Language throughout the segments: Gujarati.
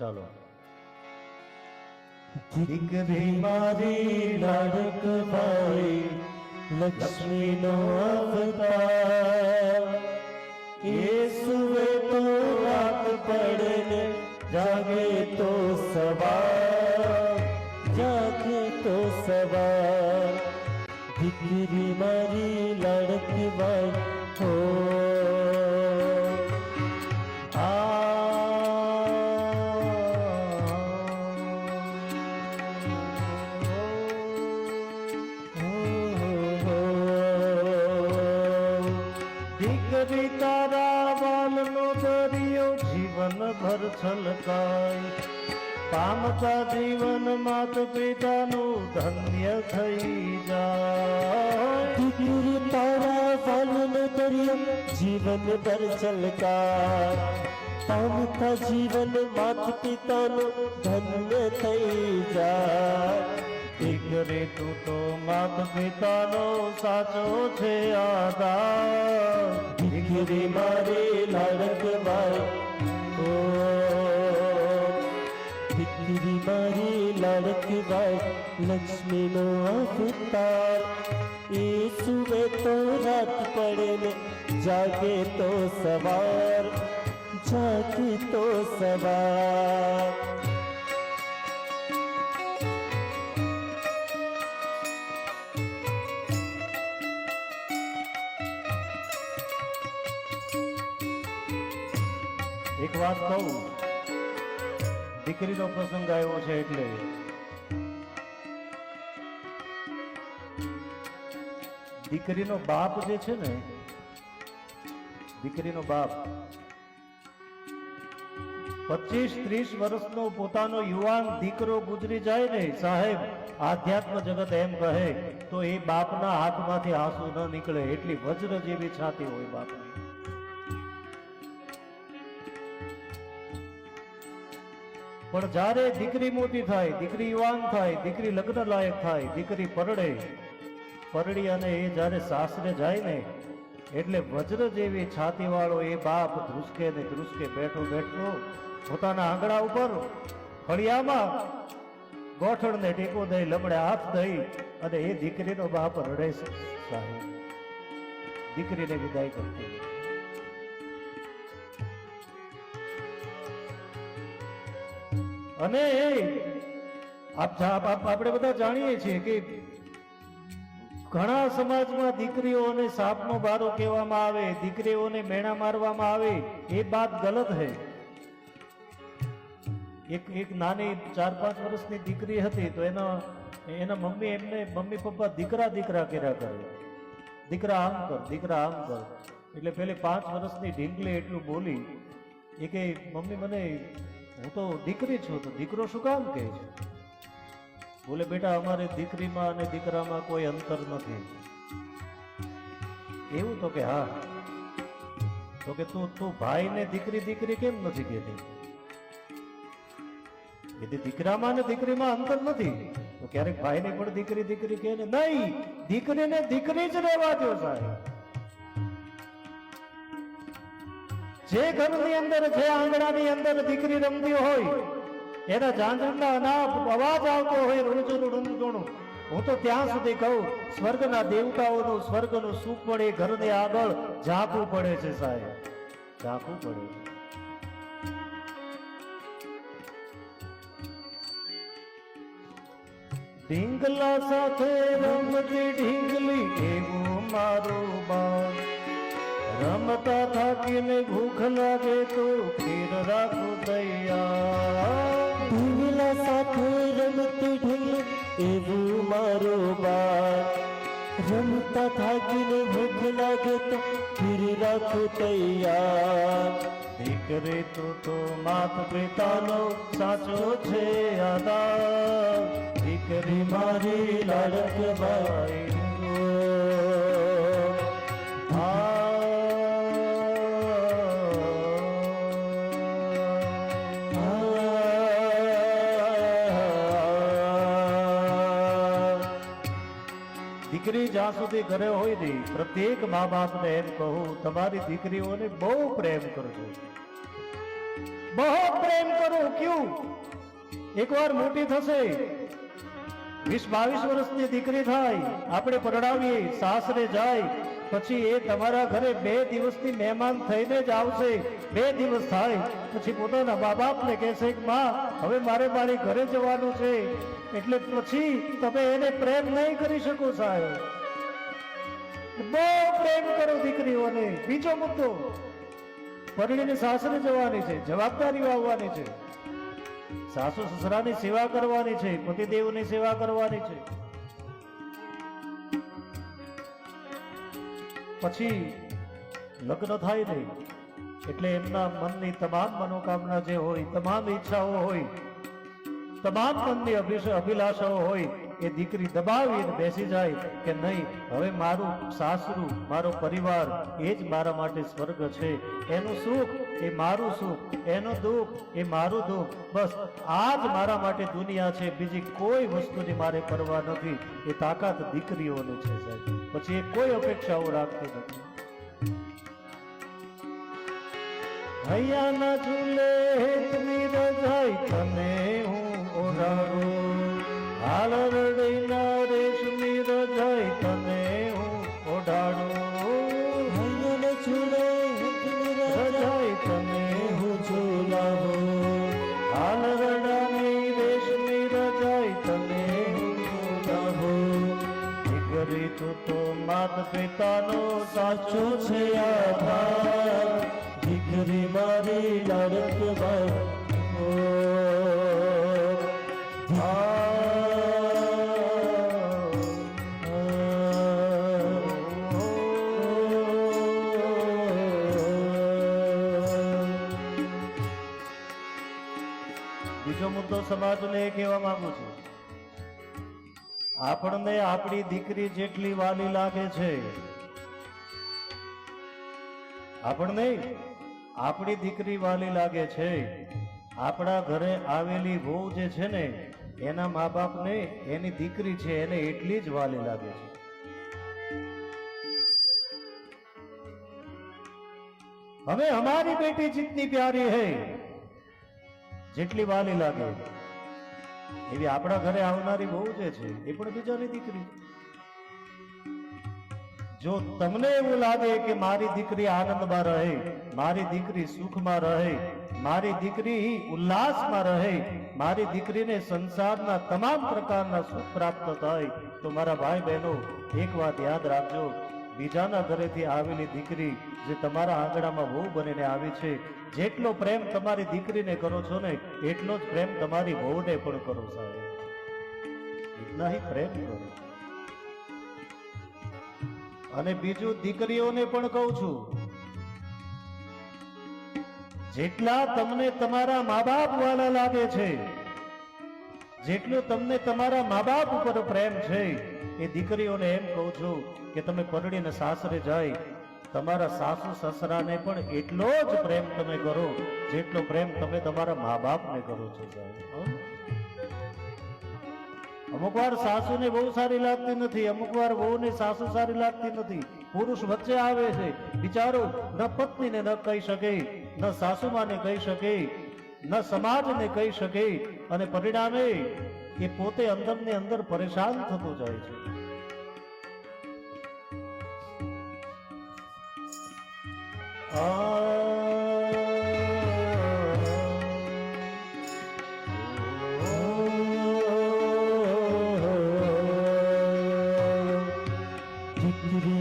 ચાલો. દીકરી મારી લાડક ભાઈ, લક્ષ્મીનો અવતાર. એ સુવે તો રાત પડે ને જાગે તો સવાર, જાગે તો સવાર. દીકરી મારી લાડકી ભાઈ હો દીકરી તારા વાલનો દરિયો જીવન ભર છલકાય પામતા જીવન માત પિતાનું ધન્ય થઈ જાય. દીકરી તારા વાલનો દરિયો જીવન ભર છલકાય પામતા જીવન માત પિતાનું ધન્ય થઈ જાય. દીકરી તું તો માત પિતાનો સાચો છે આધાર. દીકરી મારે લાડક બાઈ ઓ મારી લાડક બાઈ લક્ષ્મીનો અવતાર એ સુવે તો રાત પડે ને જાગે તો સવાર જાગે તો સવાર એક વાત કહું. દીકરીનો પ્રસંગ આવ્યો છે એટલે. દીકરીનો બાપ જે છે ને, દીકરીનો બાપ પચીસ ત્રીસ વર્ષનો પોતાનો યુવાન દીકરો ગુજરી જાય ને, સાહેબ, આધ્યાત્મ જગત એમ કહે, તો એ બાપના હાથમાંથી આંસુ ન નીકળે, એટલી વજ્ર જેવી છાતી હોય બાપની. પણ જ્યારે દીકરી મોટી થાય, દીકરી યુવાન થાય, દીકરી લગ્ન લાયક થાય, દીકરી પરડે, પરડી અને એ જ્યારે સાસરે જાય ને, એટલે વજ્ર જેવી છાતીવાળો એ બાપ ધ્રુસકે ને ધ્રુસકે બેઠો બેઠો પોતાના આંગણા ઉપર ફળિયામાં ગોઠણને ટેકો દઈ લમડે હાથ દઈ અને એ દીકરીનો બાપ રડે છે. સાહેબ, દીકરીને વિદાય કરતો અને આપણે બધા જાણીએ છીએ કે ઘણા સમાજમાં દીકરીઓને સાપનો બારો કહેવામાં આવે, દીકરીઓને મેણા મારવામાં આવે, એ બાત ગલત હૈ. એક એક નાની ચાર પાંચ વર્ષની દીકરી હતી તો એના એના મમ્મી એમને મમ્મી પપ્પા દીકરા દીકરા કર્યા કરે. દીકરા આમ કર દીકરા આમ કર એટલે પેલી પાંચ વર્ષની ઢીંગલી એટલું બોલી એ કે મમ્મી મને હું તો દીકરી છું, તો દીકરો શું કામ કહે છે? બોલે, બેટા, અમારે દીકરીમાં અને દીકરામાં કોઈ અંતર નથી. એવું તો કે, હા. તો કે, તું તું ભાઈને દીકરી દીકરી કેમ નથી કહેતી? કીધી દીકરામાં ને દીકરીમાં અંતર નથી. તો ક્યારેક ભાઈને પણ દીકરી દીકરી કહે નહીં, દીકરીને દીકરી જ રહેવા દો સાહેબ. જે ઘરની અંદર, જે આંગણાની અંદર દીકરી રમતી હોય, એના ઝાંઝરના અનાપ અવાજ આવતો હોય રૂણચું રૂણચું હું તો ત્યાં સુધી કહું, સ્વર્ગના દેવતાઓનું સ્વર્ગનું સુખ પણ ઘરની આગળ ઝાંકવું પડે છે સાહેબ. ઝાંકવું પડે છે. ઢીંગલા સાથે રમતી ઢીંગલી, એવું મારું રમતા થાકીને ભૂખ લાગે તો ખીર રાખો તૈયાર ઢીંગલા સાથે રમતી ઢીલ એવું મારો બાર. રમતા થાકીને ભૂખ લાગે તો ફીરી રાખો તૈયાર દીકરે તો તો માત પિતાનો સાચો છે આદા દીકરી મારી લાડક બાઈ દીકરી જ્યાં સુધી ઘરે હોય નહીં, પ્રત્યેક મા બાપને એમ કહું, તમારી દીકરીઓને બહુ પ્રેમ કરજો. બહુ પ્રેમ કરું, ક્યું? એકવાર મોટી થશે. વીસ બાવીસ વર્ષની દીકરી થાય, આપણે પરણાવીએ, સાસરે જાય, પછી એ તમારા ઘરે બે દિવસથી મહેમાન થઈને જ આવશે, બે દિવસ થાય, પછી પોતાના મા બાપને કહેશે કે, માં, હવે મારે મારી ઘરે જવાનું છે. એટલે પછી તમે એને પ્રેમ નહીં કરી શકો સાહેબ. બહુ પ્રેમ કરો દીકરીઓને. બીજો મુદ્દો, પરણીને સાસરે જવાની છે, જવાબદારીઓ આવવાની છે. સાસુ સસરાની સેવા કરવાની છે, પતિદેવની સેવા કરવાની છે. પછી લગ્ન થાય નહીં, એટલે એમના મનની તમામ મનોકામના જે હોય, તમામ ઈચ્છાઓ હોય, તમામ મનની અભિલાષાઓ હોય એ દીકરી દબાવીને બેસી જાય કે નહીં? હવે મારું સાસરું, મારો પરિવાર એ જ મારા માટે સ્વર્ગ છે. એનું સુખ એ મારું સુખ, એનું દુઃખ એ મારું દુઃખ. બસ, આ જ મારા માટે દુનિયા છે. બીજી કોઈ વસ્તુની મારે પરવા નથી. એ તાકાત દીકરીઓને છે, સાહેબ. પછી એ કોઈ અપેક્ષાઓ રાખતી નથી. હૈયાના ઝૂલે રજાઈ, તને હું ઓઢાડું. હાલ રડીના રેશમી તને હું ઓઢાડું હૈયન હિતની રજાઈ તને હું ઝૂલાવું હાલ રડાની રેશમી રજાઈ તને દીકરી તું તો માત પિતાનો સાચો છે આધાર દીકરી મારી લાડક ઓ સમાજને કહેવા માંગુ છું. આપણને આપણી દીકરી જેટલી વાલી લાગે છે, આપણને આપણી દીકરી વાલી લાગે છે, આપણા ઘરે આવેલી વહુ જે છે ને, એના મા બાપને એની દીકરી છે, એને એટલી જ વાલી લાગે છે. હવે અમારી બેટી જીતની પ્યારી હૈ, જેટલી વાલી લાગે. એવી આપણા ઘરે આવનારી બહુ જે છે, એ પણ બીજાની દીકરી. જો તમને એવું લાગે કે મારી દીકરી આનંદમાં રહે, મારી દીકરી સુખમાં રહે, મારી દીકરી ઉલ્લાસમાં રહે, મારી દીકરીને સંસારના તમામ પ્રકારના સુખ પ્રાપ્ત થાય, તો મારા ભાઈ બહેનો, એક વાત યાદ રાખજો. બીજાના ઘરેથી આવેલી દીકરી જે તમારા આંગણામાં બહુ બનીને આવી છે જેટલો પ્રેમ તમારી દીકરીને કરો છો ને, એટલો જ પ્રેમ તમારી વહુને પણ કરો, સાહેબ. એટલા પ્રેમ કરો. અને બીજું દીકરીઓને પણ કહું છું, જેટલા તમને તમારા મા બાપ વાળા લાગે છે, જેટલું તમને તમારા મા બાપ ઉપર પ્રેમ છે, એ દીકરીઓને એમ કહું છું કે તમે પરણીને સાસરે જાય તમારા સાસુ સસરાને પણ એટલો જ પ્રેમ તમે કરો, જેટલો પ્રેમ તમે તમારા મા બાપને કરો છો અમુક વાર સાસુને બહુ સારી લાગતી નથી, અમુક વાર વહુને સાસુ સારી લાગતી નથી. પુરુષ વચ્ચે આવે છે. બિચારો ન પત્નીને ન કહી શકે, ન સાસુમાને કહી શકે, ન સમાજને કહી શકે, અને પરિણામે એ પોતે અંદર ને અંદર પરેશાન થતો જાય છે. દીકરી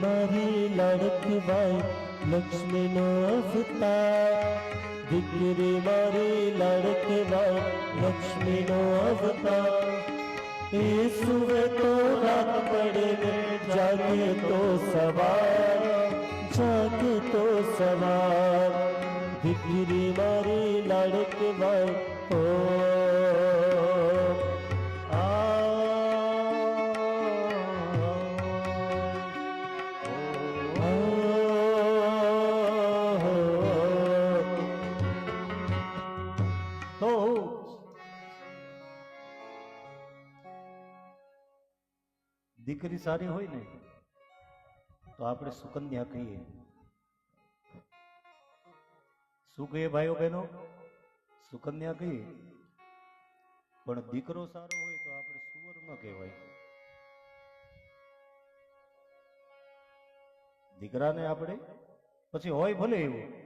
મારી લાડકવાય લક્ષ્મીનો અવતાર દીકરી મારી લાડકવાય લક્ષ્મીનો અવતાર એ સુવે તો રાત પડે ને જાગે તો સવાર જાગે તો સવાર દીકરી મારી લાડકવાય તો દીકરી સારી હોય ને તો આપણે સુકન્યા કહીએ. શું કહીએ ભાઈઓ બહેનો? સુકન્યા કહીએ. પણ દીકરો સારો હોય તો આપણે સુવર્ણ કહેવાય. દીકરાને આપણે, પછી હોય ભલે એવું.